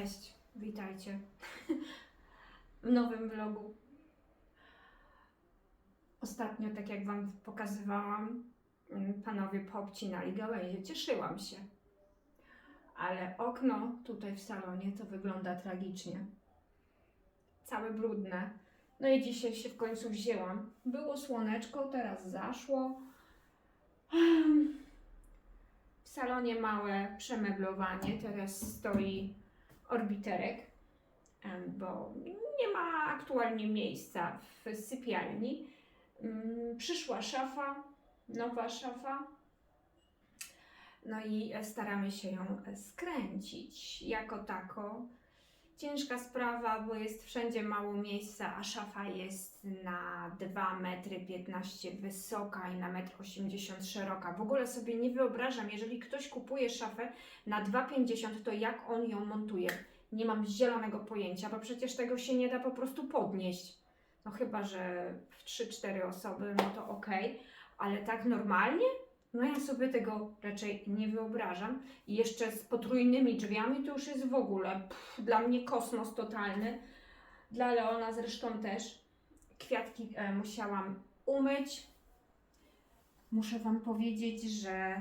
Cześć, witajcie w nowym vlogu. Ostatnio, tak jak Wam pokazywałam, mm, panowie poobcinali gałęzie. Cieszyłam się. Ale okno tutaj w salonie to wygląda tragicznie. Całe brudne. No i dzisiaj się w końcu wzięłam. Było słoneczko, teraz zaszło. W salonie małe przemeblowanie. Teraz stoi orbiterek, bo nie ma aktualnie miejsca w sypialni. Mm, Przyszła szafa, nowa szafa. No i staramy się ją skręcić jako tako. Ciężka sprawa, bo jest wszędzie mało miejsca, a szafa jest na 2 metry 15 wysoka i na 1,80 m szeroka. W ogóle sobie nie wyobrażam, jeżeli ktoś kupuje szafę na 2,50 m, to jak on ją montuje? Nie mam zielonego pojęcia, bo przecież tego się nie da po prostu podnieść. No chyba, że w 3-4 osoby, no to okej, ale tak normalnie? No ja sobie tego raczej nie wyobrażam. I jeszcze z potrójnymi drzwiami to już jest w ogóle pff, dla mnie kosmos totalny. Dla Leona zresztą też. Kwiatki e, musiałam umyć. Muszę Wam powiedzieć, że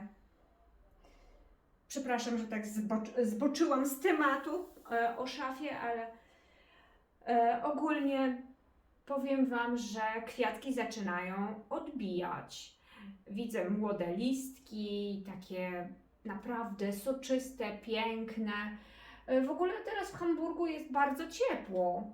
przepraszam, że tak zbocz, zboczyłam z tematu e, o szafie, ale e, ogólnie powiem Wam, że kwiatki zaczynają odbijać. Widzę młode listki, takie naprawdę soczyste, piękne. E, W ogóle teraz w Hamburgu jest bardzo ciepło.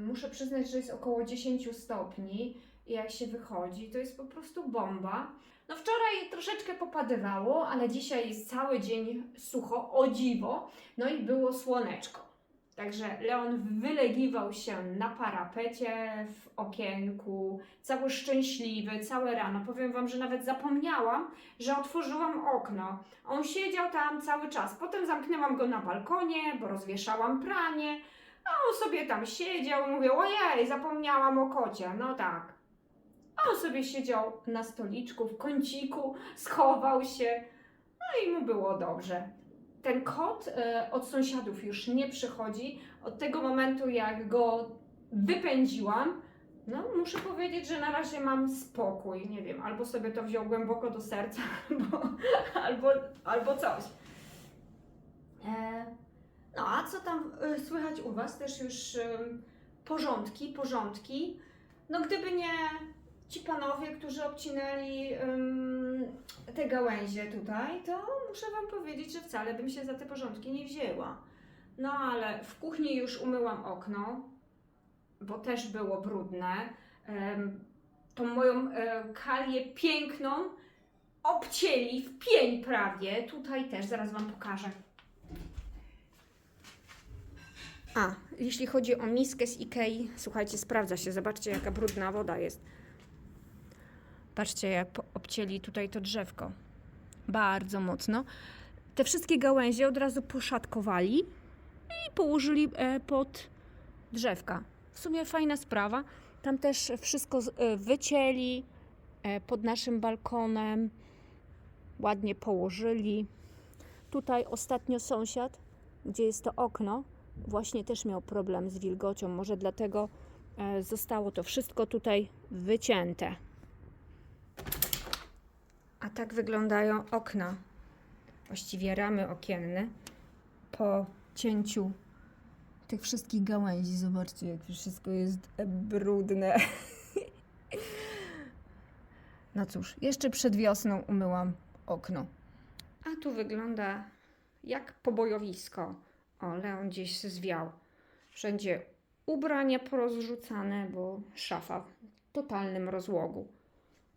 Muszę przyznać, że jest około 10 stopni jak się wychodzi, to jest po prostu bomba. No wczoraj troszeczkę popadywało, ale dzisiaj jest cały dzień sucho, o dziwo. No i było słoneczko. Także Leon wylegiwał się na parapecie, w okienku, cały szczęśliwy, całe rano. Powiem Wam, że nawet zapomniałam, że otworzyłam okno. On siedział tam cały czas. Potem zamknęłam go na balkonie, bo rozwieszałam pranie. A on sobie tam siedział mówię, ojej, zapomniałam o kocie. No tak. A on sobie siedział na stoliczku, w kąciku, schował się. No i mu było dobrze ten kot e, od sąsiadów już nie przychodzi. Od tego momentu, jak go wypędziłam, no muszę powiedzieć, że na razie mam spokój. Nie wiem, albo sobie to wziął głęboko do serca, albo, albo, albo coś. E, no a co tam e, słychać u Was? Też już porządki, porządki. No gdyby nie ci panowie, którzy obcinali ym, te gałęzie tutaj, to muszę Wam powiedzieć, że wcale bym się za te porządki nie wzięła. No ale w kuchni już umyłam okno, bo też było brudne. Tą moją e, kalię piękną obcięli w pień prawie. Tutaj też, zaraz Wam pokażę. A, jeśli chodzi o miskę z Ikei, słuchajcie, sprawdza się. Zobaczcie, jaka brudna woda jest. Patrzcie, jak obcięli tutaj to drzewko. Bardzo mocno. Te wszystkie gałęzie od razu poszatkowali i położyli e, pod drzewka. W sumie fajna sprawa. Tam też wszystko e, wycięli e, pod naszym balkonem. Ładnie położyli. Tutaj ostatnio sąsiad, gdzie jest to okno, właśnie też miał problem z wilgocią. Może dlatego zostało to wszystko tutaj wycięte. A tak wyglądają okna. Właściwie ramy okienne po cięciu tych wszystkich gałęzi. Zobaczcie, jak wszystko jest brudne. No cóż, jeszcze przed wiosną umyłam okno. A tu wygląda jak pobojowisko. O, Leon gdzieś się zwiał. Wszędzie ubrania porozrzucane, bo szafa w totalnym rozłogu.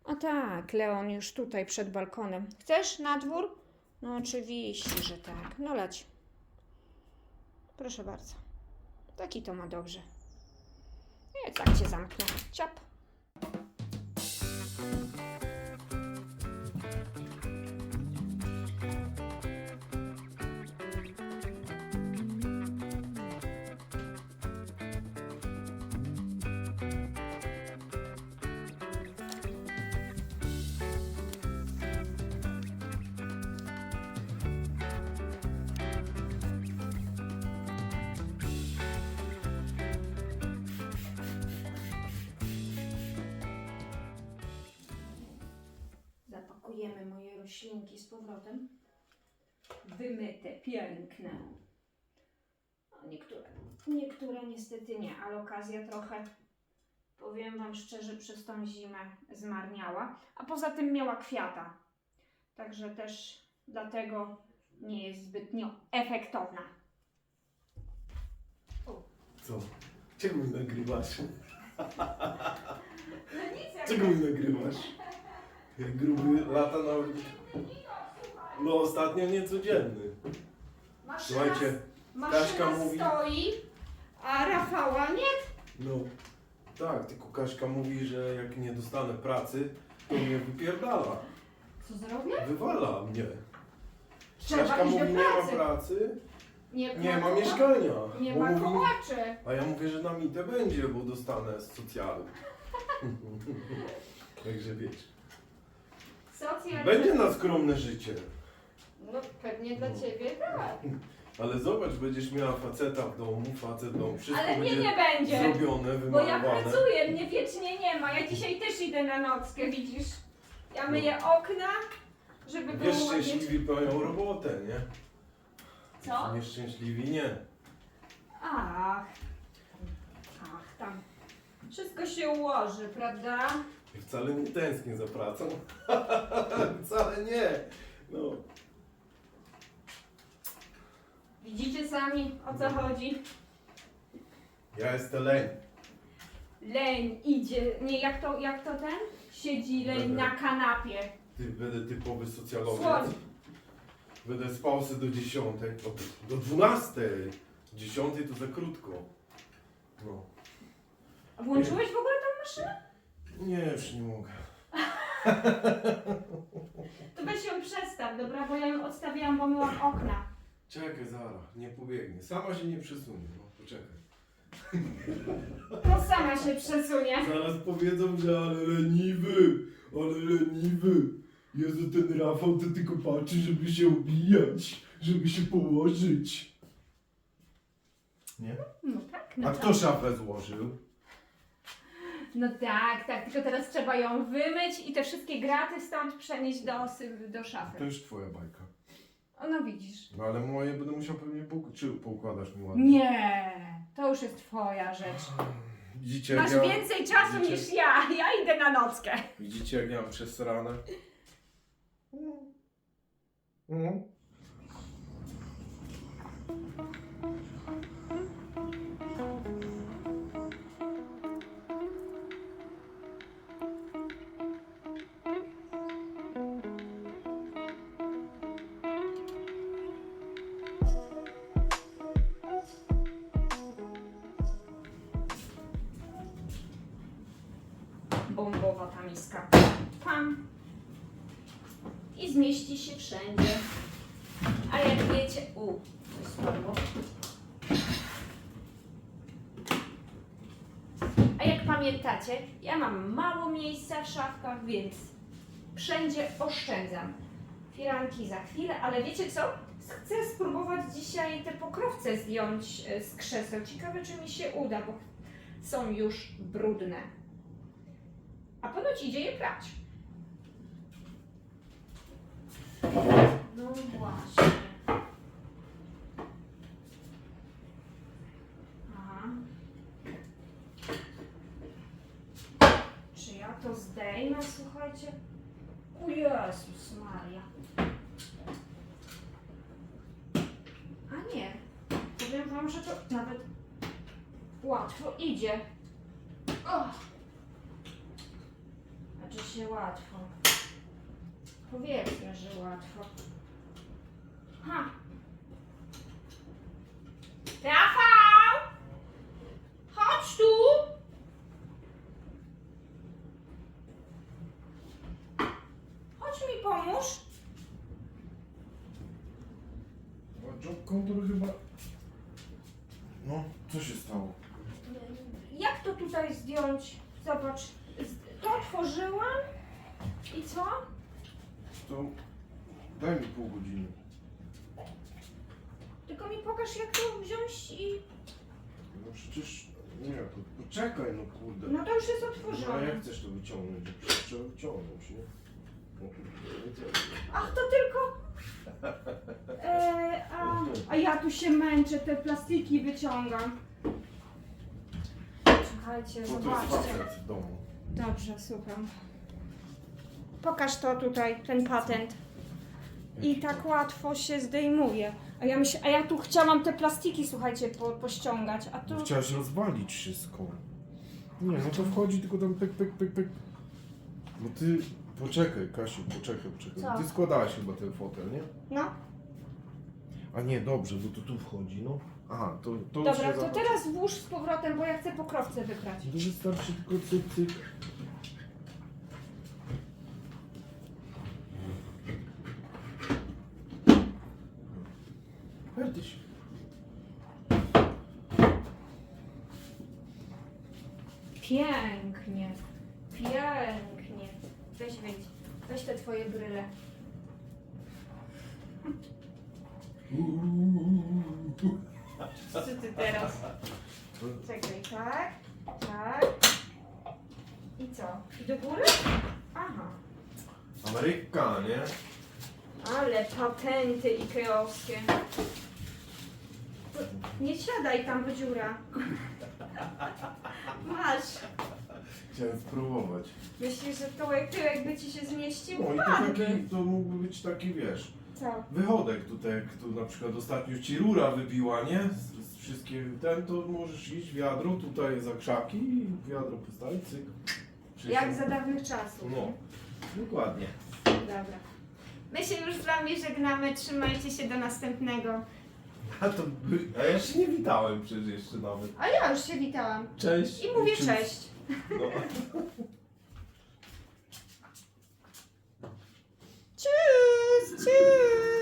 A tak, Leon już tutaj przed balkonem. Chcesz na dwór? No oczywiście, że tak. No leć. Proszę bardzo. Taki to ma dobrze. Nie, tak cię zamknę. Ciap. Moje roślinki z powrotem. Wymyte, piękne. No, niektóre, niektóre niestety nie, ale okazja trochę, powiem Wam szczerze, przez tą zimę zmarniała. A poza tym miała kwiata. Także też dlatego nie jest zbytnio efektowna. Co? Czego mi nagrywasz? No nic, Czego mi nagrywasz? Gruby lata na... No ostatnio niecodzienny. Maszyna, Słuchajcie, maszyna Kaśka mówi- stoi, a Rafała nie. no tak, tylko Kaśka mówi, że jak nie dostanę pracy, to mnie wypierdala. Co zrobię? Wywala mnie. Trzeba Kaśka iść mówi, do nie ma pracy. pracy, Nie, nie ma koła- mieszkania. Nie Bo ma mówi, kołaczy. A ja mówię, że na mitę będzie, bo dostanę z socjalu. Także wiesz. Będzie na skromne życie. No pewnie dla No. ciebie tak. Ale zobacz, będziesz miała faceta w domu, facet w domu, wszystko Ale mnie będzie nie będzie. zrobione, Bo ja wymalowane. pracuję, mnie wiecznie nie ma. Ja dzisiaj też idę na nockę, widzisz? Ja myję okna, żeby było Wiesz, ładnie. szczęśliwi mają robotę, nie? Co? Nieszczęśliwi nie. Ach. Ach, tam. Wszystko się ułoży, prawda? Wcale nie tęsknię za pracą. wcale nie. No. Widzicie sami o co chodzi? Ja jestem leń. Leń idzie, nie jak to, jak to ten? Siedzi leń Będę. na kanapie. Ty, będę typowy socjalowiec. Słoń. Będę spał sobie do 10, do, do 12. 10 to za krótko. No. A włączyłeś w ogóle tą maszynę? Nie, już nie mogę. To weź ją przestaw, dobra? Bo ja ją odstawiłam, bo myłam okna. Czekaj, zaraz, nie pobiegnie. Sama się nie przesunie, no poczekaj. No sama się przesunie. Zaraz powiedzą, że ale leniwy, ale leniwy. Jezu, ten Rafał to tylko patrzy, żeby się obijać, żeby się położyć. Nie? No tak, no A tak. kto szafę złożył? No tak, tak, tylko teraz trzeba ją wymyć i te wszystkie graty stąd przenieść do, sy- do To szafy. już twoja bajka. O, no widzisz. No ale moje będę musiał pewnie pouk- czy poukładasz mi ładnie. Nie, to już jest twoja rzecz. Widzicie jak, Masz ja, więcej czasu widzicie? niż ja. Ja idę na nockę. widzicie jak ja mam przesrane? Mhm. Bombowa ta miska. Pam. I zmieści się wszędzie. A jak wiecie... U, coś spadło. A jak pamiętacie, ja mam mało miejsca w szafkach, więc wszędzie oszczędzam. Firanki za chwilę, ale wiecie co? Chcę spróbować dzisiaj te pokrowce zdjąć e, z krzeseł. Ciekawe, czy mi się uda, bo są już brudne. A ponoć idzie je prać. No właśnie. Aha. Czy ja to zdejmę, słuchajcie? O Jezus Maria. A nie. Powiem wam, że to nawet łatwo idzie. Och. Znaczy się łatwo. Powiedzmy, że łatwo. Ha! Rafał! Chodź tu! Chodź mi pomóż. Job control chyba... No, co się stało? Jak to tutaj zdjąć? Zobacz. z- To otworzyłam. I co? To daj mi pół godziny. Tylko mi pokaż, jak to wziąć i... No przecież... Nie, to poczekaj no kurde. No to już jest No, a otworzone. jak chcesz to wyciągnąć? Przecież trzeba wyciągnąć, nie? Ach, to tylko... E, a, a ja tu się męczę, te plastiki wyciągam. Słuchajcie, No to jest zobaczcie. facet w domu. Dobrze, słucham. Pokaż to tutaj, ten patent. I tak łatwo się zdejmuje. A ja, myśl, a ja tu chciałam te plastiki, słuchajcie, po, pościągać, a tu... Chciałaś rozwalić wszystko. Nie, no to wchodzi tylko tam pyk, pyk, pyk, pyk. No ty, poczekaj Kasiu, poczekaj, poczekaj. Co? Ty składałaś chyba ten fotel, nie? No, A nie, dobrze, bo to tu wchodzi, no. Aha, to, to dobra, się to teraz włóż z powrotem, bo ja chcę pokrowce wybrać. To wystarczy tylko cyk, cyk. Pięknie, pięknie. Weź wyjdź, weź te twoje bryle. Co ty teraz? Czekaj, tak, tak. I co? I do góry? Aha. Ameryka, nie? Ale patenty ikeowskie. Nie siadaj tam, bo dziura. Masz. Chciałem spróbować. Myślisz, że to jak tyłek by ci się zmieścił? No i to, taki, to mógłby być taki, wiesz, Co? wychodek tutaj, jak tu na przykład ostatnio ci rura wybiła, nie? Z, z wszystkim ten, to możesz iść wiadro tutaj za krzaki i wiadro postawić, cyk. Jak za dawnych czasów. No, dokładnie. Dobra. My się już z wami żegnamy. Trzymajcie się do następnego. A to by... A ja się nie witałem przecież jeszcze nawet. A ja już się witałam. Cześć. I mówię Czym- Choose, choose.